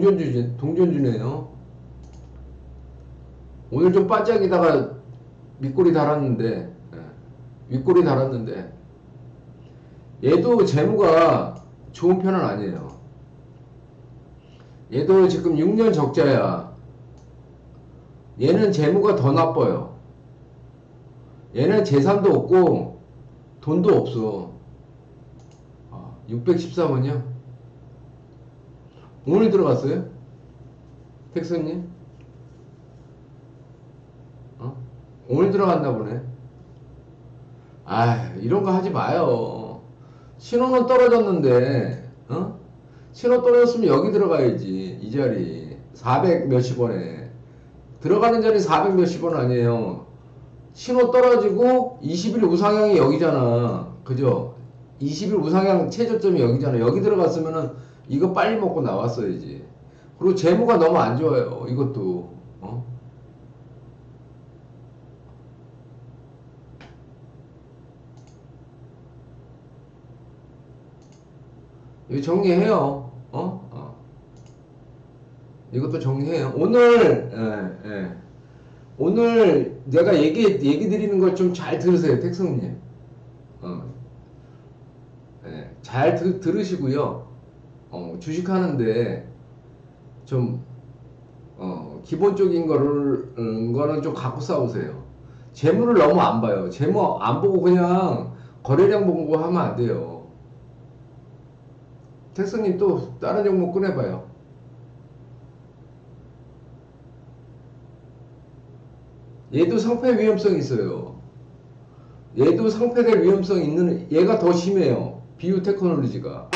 동전주 동전주네요. 오늘 좀 반짝이다가 밑꼬리 달았는데 예, 윗꼬리 달았는데 얘도 재무가 좋은 편은 아니에요. 얘도 지금 6년 적자야. 얘는 재무가 더 나빠요. 얘는 재산도 없고 돈도 없어. 아, 613원이요? 오늘 들어갔어요? 텍스님? 어? 오늘 들어갔나 보네. 아, 이런 거 하지 마요. 신호는 떨어졌는데, 어? 신호 떨어졌으면 여기 들어가야지. 이 자리. 400 몇십 원에. 들어가는 자리 400 몇십 원 아니에요. 신호 떨어지고 20일 우상향이 여기잖아. 그죠? 20일 우상향 최저점이 여기잖아. 여기 들어갔으면은 이거 빨리 먹고 나왔어야지. 그리고 재무가 너무 안 좋아요. 이것도. 어? 이거 정리해요. 어? 어. 이것도 정리해요. 오늘, 예, 예. 오늘 내가 얘기, 얘기 드리는 걸 좀 잘 들으세요, 택성님. 어. 예, 잘 들, 들으시고요. 어, 주식하는데 좀, 어, 기본적인 거를, 음, 거는 좀 갖고 싸우세요. 재무를 너무 안 봐요. 재무 안 보고 그냥 거래량 보고 하면 안 돼요. 택성님 또 다른 종목 꺼내봐요. 얘도 상패 위험성이 있어요. 얘도 상패될 위험성이 있는 얘가 더 심해요. 비유 테크놀로지가.